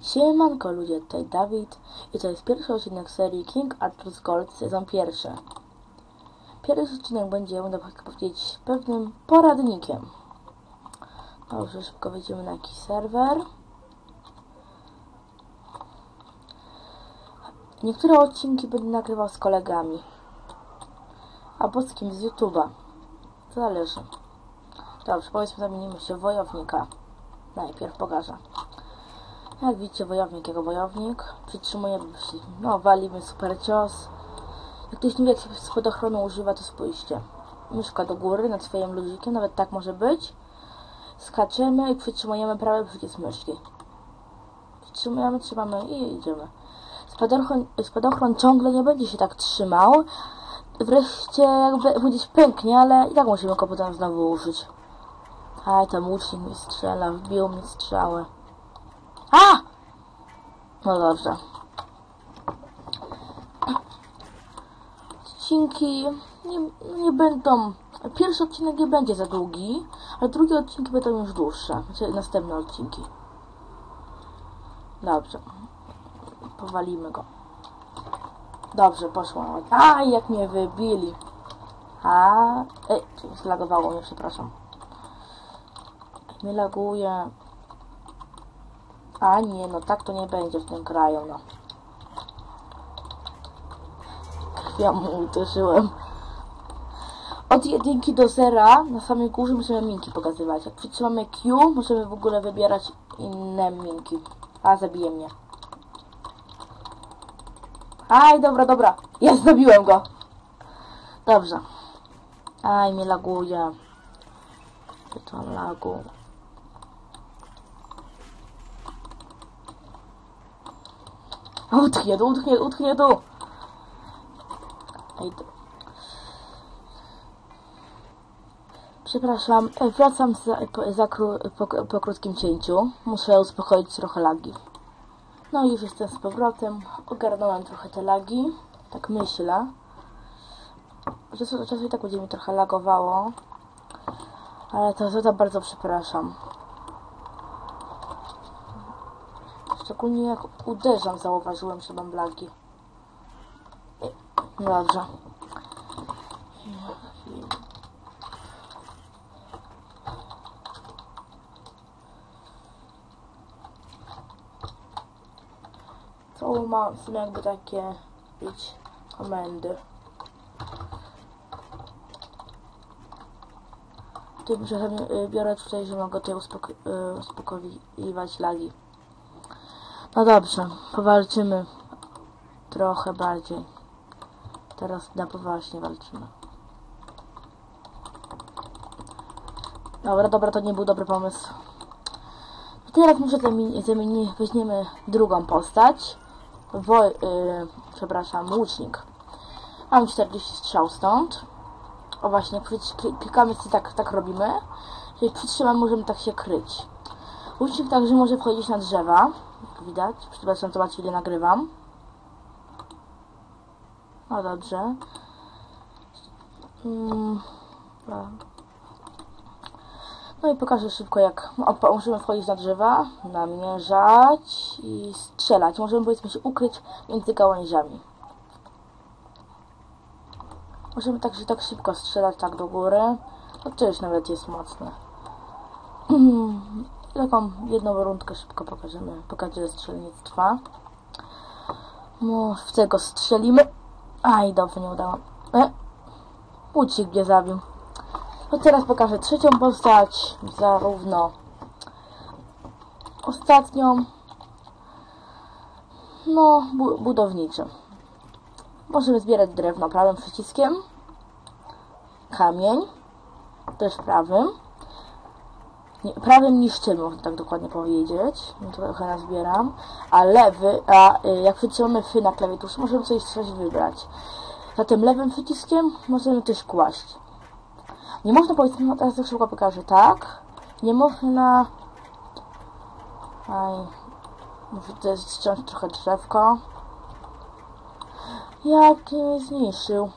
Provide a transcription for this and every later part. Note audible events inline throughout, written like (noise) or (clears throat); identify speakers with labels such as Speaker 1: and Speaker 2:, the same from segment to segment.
Speaker 1: Siemanko ludzie, tutaj Dawid i to jest pierwszy odcinek serii King Arthur's Gold sezon pierwszy. Pierwszy odcinek będzie, będę powiedzieć, pewnym poradnikiem. Dobrze, szybko wejdziemy na jakiś serwer. Niektóre odcinki będę nagrywał z kolegami. Albo z kimś z YouTube'a. Zależy. Dobrze, powiedzmy zamienimy się w wojownika. Najpierw pokażę. Jak widzicie, wojownik jako wojownik. Przytrzymujemy się. No, walimy super cios. Jak ktoś nie wie, jak się spadochronu używa, to spójrzcie. Myszka do góry nad swoim ludzikiem, nawet tak może być. Skaczemy i przytrzymujemy prawy przycisk myszki. Przytrzymujemy, trzymamy i idziemy. Spadochron, spadochron ciągle nie będzie się tak trzymał. Wreszcie jakby gdzieś pęknie, ale i tak musimy go potem znowu użyć. Aj, ten łucznik mi strzela, wbił mi strzałę. A! No dobrze. Odcinki nie, nie będą... Pierwszy odcinek nie będzie za długi, ale drugie odcinki będą już dłuższe. Znaczy następne odcinki. Dobrze. Powalimy go. Dobrze, poszło. A, jak mnie wybili. A, ej, zlagowało mnie, przepraszam. Mnie laguje. A nie, no tak to nie będzie w tym kraju, no. Krwią mu uderzyłem. Od jedynki do zera na samej górze możemy minki pokazywać. Jak przytrzymamy Q, możemy w ogóle wybierać inne minki. A, zabije mnie. Aj, dobra, dobra. Ja (laughs) zabiłem go. Dobrze. Aj, mnie laguje. To lagu. Utknie tu, utknie, utknie tu. Ej, to... Przepraszam, e, wracam za, po, za kró, po, po krótkim cięciu. Muszę uspokoić trochę lagi. No już jestem z powrotem. Ogarnąłem trochę te lagi. Tak myślę. Czasu i tak będzie mi trochę lagowało. Ale to za to bardzo przepraszam. Szczególnie jak uderzam, zauważyłem, że mam lagi. Dobrze. To ma są jakby takie być komendy. Tym, że y, biorę tutaj, że mogę tutaj y, uspokoiwać lagi. No dobrze, powalczymy trochę bardziej. Teraz na poważnie walczymy. Dobra, dobra, to nie był dobry pomysł. Teraz muszę zamienić, weźmiemy drugą postać. Woj, yy, przepraszam, łucznik. Mam 40 strzał stąd. O właśnie, klikamy i tak, tak robimy. Jeżeli przytrzymam, możemy tak się kryć. Łucznik także może wchodzić na drzewa. Widać, przepraszam, zobaczcie ile nagrywam. No dobrze. Mm, no i pokażę szybko jak możemy wchodzić na drzewa, namierzać i strzelać. Możemy powiedzmy się ukryć między gałęziami. Możemy także tak szybko strzelać tak do góry. No to już nawet jest mocne. (clears throat) Taką jedną rundkę szybko pokażemy. Pokażę strzelnictwa. No, w tego strzelimy. Aj, dobrze, nie udało. E, Łucik mnie zabił. No teraz pokażę trzecią postać, zarówno ostatnią, no, bu budowniczą. Możemy zbierać drewno prawym przyciskiem, kamień, też prawym, nie, prawym niszczymy, tak dokładnie powiedzieć, no trochę nazbieram, a lewy, a y, jak przytrzymamy F na klawiaturze, możemy coś, coś wybrać. Zatem lewym przyciskiem możemy też kłaść. Nie można powiedzieć, no teraz to szybko pokażę, tak? Nie można... Aj... Muszę też ściąć trochę drzewko. Jak mnie zniszczył.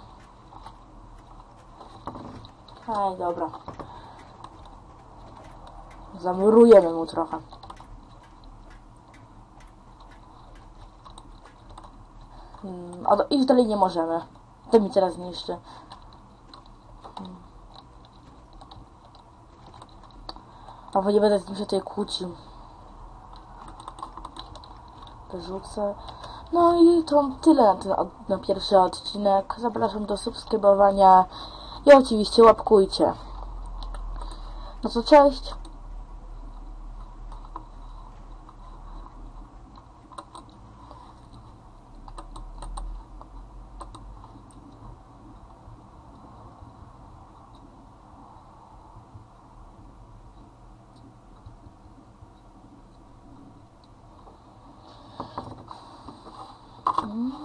Speaker 1: Aj, dobra. Zamurujemy mu trochę. Hmm, a do, iść dalej nie możemy. To mi teraz niszczy. Hmm. Albo nie będę z nim się tutaj kłócił. Wyrzucę. No i to tyle na, na pierwszy odcinek. Zapraszam do subskrybowania i oczywiście łapkujcie. No to cześć. 어.